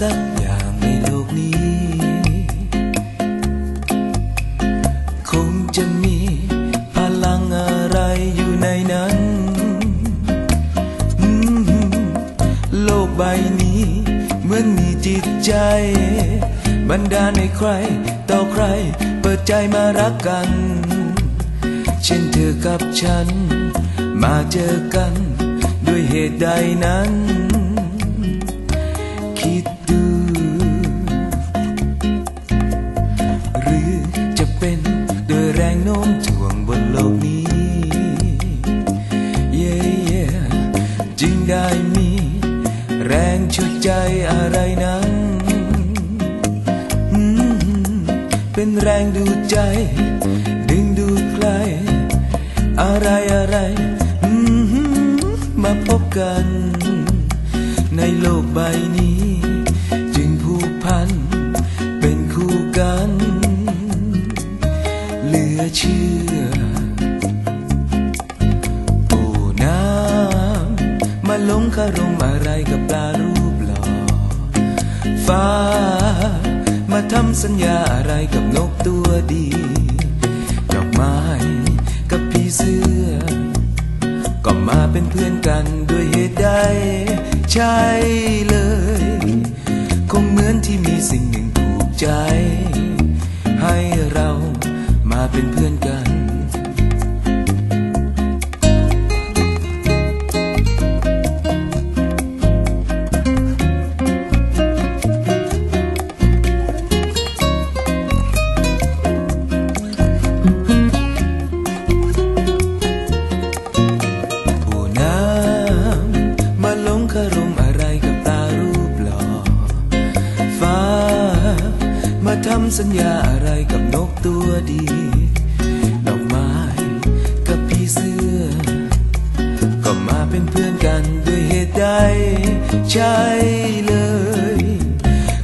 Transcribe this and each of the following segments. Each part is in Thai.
สักอย่างในโลกนี้ คงจะมีพลังอะไรอยู่ในนั้น โลกใบนี้เหมือนมีจิตใจ บันดาลให้ใคร ต่อใคร เปิดใจมารักกัน เช่นเธอกับฉัน มาเจอกัน ด้วยเหตุใดนั้น เป็นด้วยแรงโน้มถ่วงบนโลกนี้เย่เย่จึงได้มี แรงชุดใจอะไรนั้นเป็นแรงดูใจ ดึงดูใคร อะไรอะไรมมาพบกัน ในโลกใบนี้ จึงผูกพัน เหลือเชื่อโอ้น้ำมาลงคารมอะไรกับปลารูปหล่อ ฟ้า มาทำสัญญาอะไรกับนกตัวดี ดอกไม้กับพี่เสื้อ ก็มาเป็นเพื่อนกันด้วยเหตุใด ใช่เลย คงเหมือนที่มีสิ่งหนึ่งถูกใจ เป็นเพื่อนกัน ผู้น้ำมาลงคารมอะไรกับตารูปหล่อ ฟ้า มาทำสัญญาอะไรกับนกตัวดี กันด้วยเหตุใดใช่เลย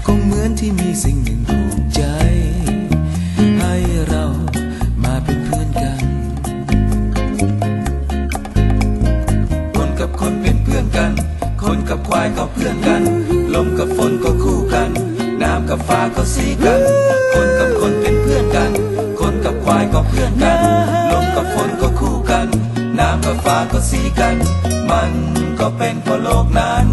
คงเหมือนที่มีสิ่งหนึ่งถูกใจ ให้เรามาเป็นเพื่อนกันคนกับคนเป็นเพื่อนกัน คนกับควายก็เพื่อนกัน ลมกับฝนก็คู่กัน น้ำกับฟ้าก็สีกันคนกับคนเป็น ฟ้าก็สีกัน มันก็เป็นเพราะโลกนั้น